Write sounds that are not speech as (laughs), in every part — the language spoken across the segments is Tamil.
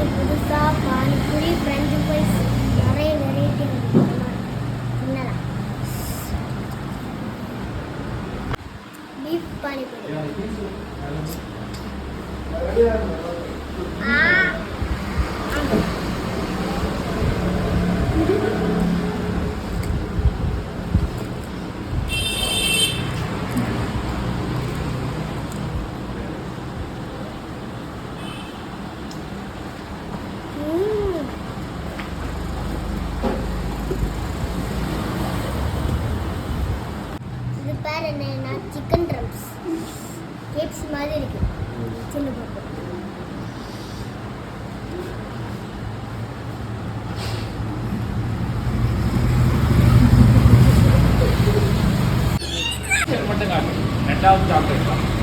இன்னைக்கு புதுசாக பானிபூரி ஃப்ரெஞ்சு ஃப்ரைஸ் நிறைய வெரைட்டி தின்னலாம் பீஃப் பானிபூரி. ஆ. பேர் என்னன்னா சிக்கன் ட்ரம்ஸ் கேப்ஸ் மாதிரி இருக்கு. சின்ன பாப்பு ரெண்டாவது சாக்லேட்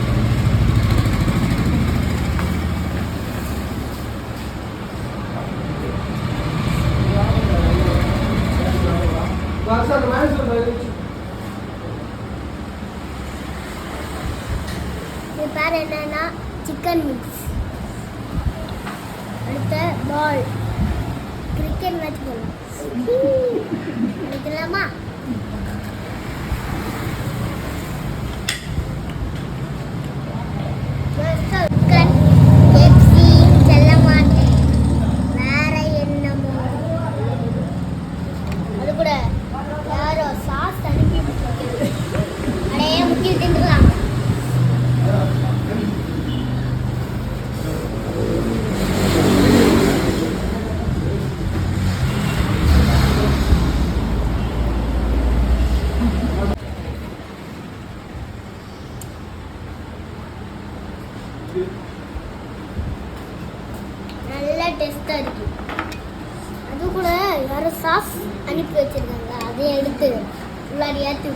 (laughs) இது பேர் என்னன்னா சிக்கன் மிக்ஸ் அடுத்த பால் கிரிக்கெட் மேட்ச் போகலாம் எடுக்கலாமா சிக்கன் பெப்சி செல்ல மாட்டேன் வேற என்னமோ அது கூட யாரோ சாஸ் அனுப்பி விட்டாங்க. அடையே முக்கிய தின்றுலாம் டேஸ்ட்டாக இருக்குது அது கூட வேறு சாஸ் அனுப்பி வச்சுருக்காங்க அதையும் எடுத்து உள்ளாடி ஏற்றி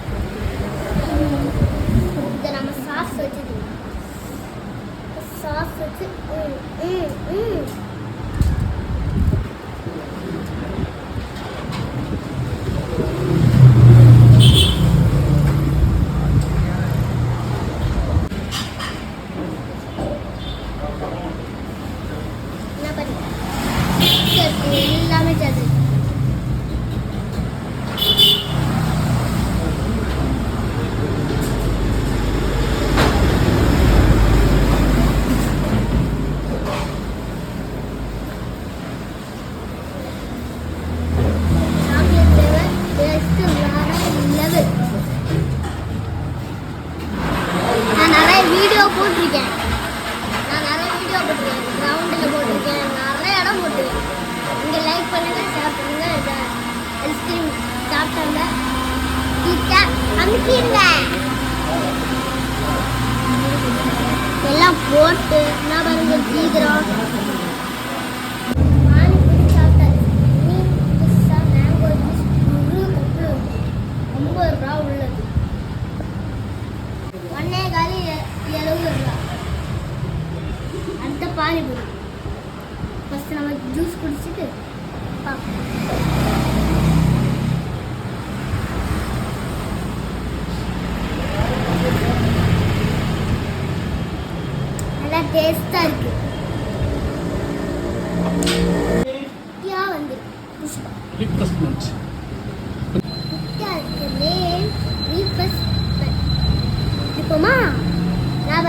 இதை நம்ம சாஸ் வச்சுக்கலாம். சாஸ் வச்சு ம், ம், ம். என்ன பண்ணுங்க சரி, எல்லாமே சரி சாக்லேட் ஃப்ளேவர் டேஸ்ட் வேற லெவல் நான் நிறைய வீடியோ போட்டிருக்கேன். நான் நிறைய வீடியோ போட்டிருக்கேன். கிரவுண்டில் போட்டிருக்கேன். நிறைய இடம் போட்டிருக்கேன். நீங்கள் லைக் பண்ணுங்க ஷேர் பண்ணுங்கள் ஐஸ்கிரீம் சாப்பிட்டாங்க கிட்ட அமுக்கிடுங்க. எல்லாம் போட்டு என்ன பாருங்க சீக்கிரம். பானிபூரி. ஃபஸ்ட்டு நம்ம ஜூஸ் குடிச்சிட்டு பார்ப்போம் நல்லா டேஸ்டாக இருக்கு. புஷ்பா ரிஃப்ரெஷ்மெண்ட் குட்டியா இருக்கு நேம் ரீஃபஸ்ட் இப்போமா நான்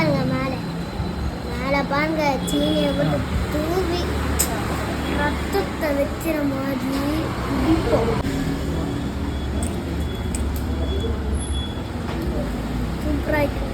பாருங்க சீனியை போட்டு தூவி ரத்தத்தை வச்சுற மாதிரி சூப்பராக இருக்கு.